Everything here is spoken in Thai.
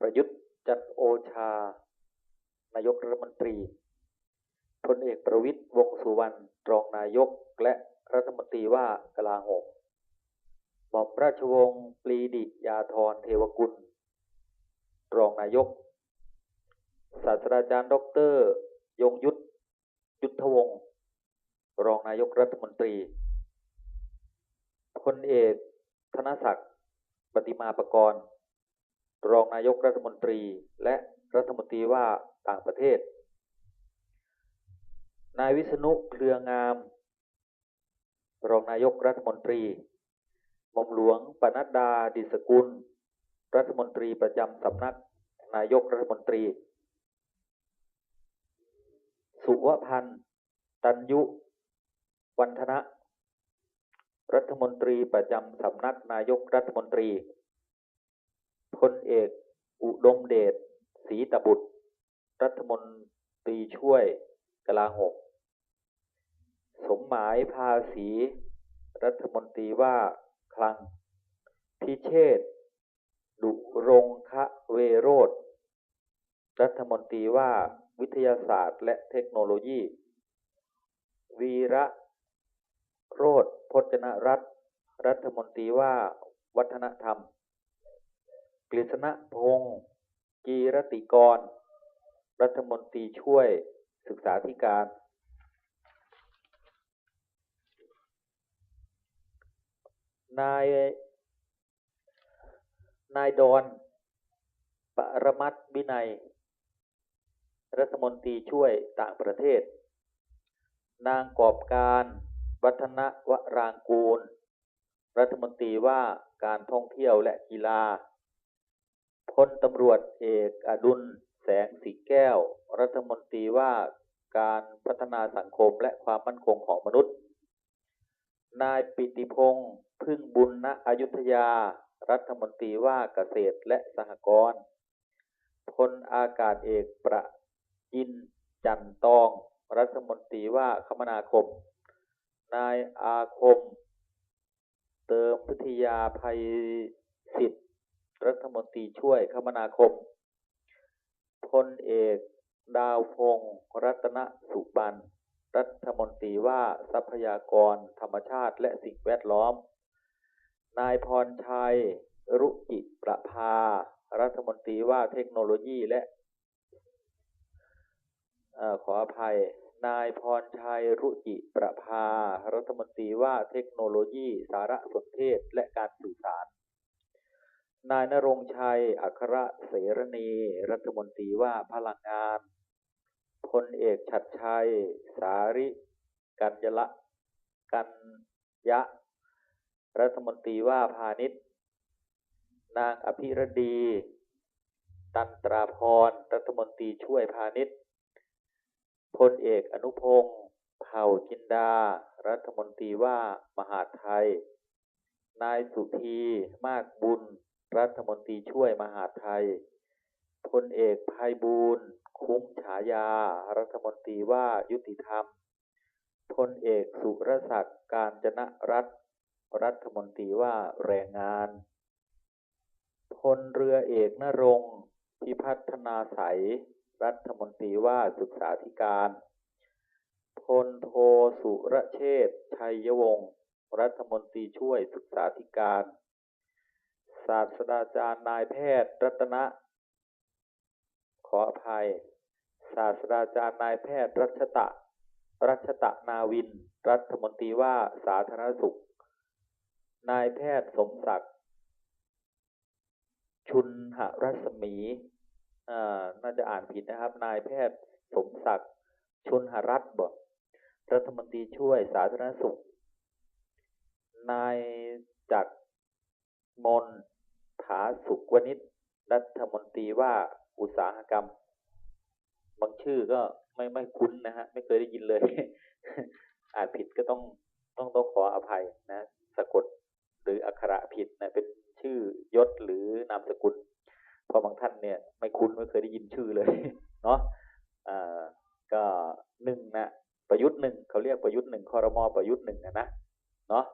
ประยุทธ์จันโอชา นายกรัฐมนตรีพลเอกประวิตรวงสุวรรณรองนายกและรัฐมนตรีว่ากลาโหมหม่อมราชวงศ์ปรีดิยาธรเทวกุล รองนายก ศาสตราจารย์ดอเตอรยงยุทธยุทธวงศ์รองนายกรัฐมนตรีพลเอก ธนศักดิ์ ปฏิมาประกรณ์ รองนายกรัฐมนตรี และรัฐมนตรีว่าต่างประเทศ นายวิษณุเครืองาม รองนายกรัฐมนตรีหม่อมหลวงปนัดดาดิสกุล รัฐมนตรีประจำสำนักนายกรัฐมนตรี สุวพันธ์ตัญยุ วันธนะ รัฐมนตรีประจำสำนักนายกรัฐมนตรี พลเอก อุดมเดชศรีตบุตร รัฐมนตรีช่วยกลาโหมสมหมายภาษี รัฐมนตรีว่าคลัง พิเชษดุรงคะเวโรธรัฐมนตรีว่าวิทยาศาสตร์และเทคโนโลยี วีระโรธพจนรัตน์รัฐมนตรีว่าวัฒนธรรม กฤษณพงศ์กีรติกร รัฐมนตรีช่วยศึกษาธิการ นาย นายดอนปรมัตถ์วินัย รัฐมนตรีช่วยต่างประเทศ นางกอบการ วัฒนวรางกูล รัฐมนตรีว่าการท่องเที่ยวและกีฬา พลตำรวจเอกอดุลแสงสิงแก้ว รัฐมนตรีว่าการพัฒนาสังคมและความมั่นคงของมนุษย์ นายปิติพงษ์พึ่งบุญณอยุธยา รัฐมนตรีว่าเกษตรและสหกรณ์พลอากาศเอกประยินจันตอง รัฐมนตรีว่าคมนาคม นายอาคม เติมพิทยาภัยศิษฐ์ รัฐมนตรีช่วยคมนาคม พลเอกดาวพงษ์รัตนสุบรรณรัฐมนตรีว่าทรัพยากรธรรมชาติและสิ่งแวดล้อม นายพรชัย รุจิประภา รัฐมนตรีว่าเทคโนโลยีและอขออภัย นายพรชัย รุจิประภา รัฐมนตรีว่าเทคโนโลยี สารสนเทศและการสื่อสาร นายณรงชัย อัครเสรณี รัฐมนตรีว่าพลังงาน พลเอกฉัตรชัย สาริ กัญละ กัญยะ รัฐมนตรีว่าพาณิชย์ นางอภิรดี ตันตราพร รัฐมนตรีช่วยพาณิชย์ พลเอกอนุพงศ์เผ่าจินดา รัฐมนตรีว่ามหาดไทย นายสุธี มากบุญ รัฐมนตรีช่วยมหาไทย พลเอกไพบูลย์คุ้มฉายา รัฐมนตรีว่ายุติธรรม พลเอกสุรศักดิ์กาญจนะรัตน์รัฐมนตรีว่าแรงงาน พลเรือเอกนรงค์พิพัฒนาใสยรัฐมนตรีว่าศึกษาธิการ พลโทสุรเชษฐ์ชัยวงศ์ รัฐมนตรีช่วยศึกษาธิการ ศาสตราจารย์นายแพทย์รัตนะ ขออภัย ศาสตราจารย์นายแพทย์รัชตะ รัชตะนาวิน รัฐมนตรีว่าสาธารณสุข นายแพทย์สมศักดิ์ชุนหรัศมีอ่าน่าจะอ่านผิดนะครับ นายแพทย์สมศักดิ์ชุนหรัตน์บอกรัฐมนตรีช่วยสาธารณสุข นายจักรมน ผาสุขวณิชรัฐมนตรีว่าอุตสาหกรรม บางชื่อก็ไม่ไม่คุ้นนะฮะ ไม่เคยได้ยินเลย อ่านผิดก็ต้องต้องต้องขออภัยนะ สะกดหรืออักขระผิดนะเป็นชื่อยศหรือนามสกุลเพราะบางท่านเนี่ย ไม่คุ้นไม่เคยได้ยินชื่อเลยเนาะอ่าก็หนึ่งนะประยุทธ์หนึ่งเขาเรียกประยุทธ์หนึ่งคอรมอประยุทธ์หนึ่งนะนะเนาะ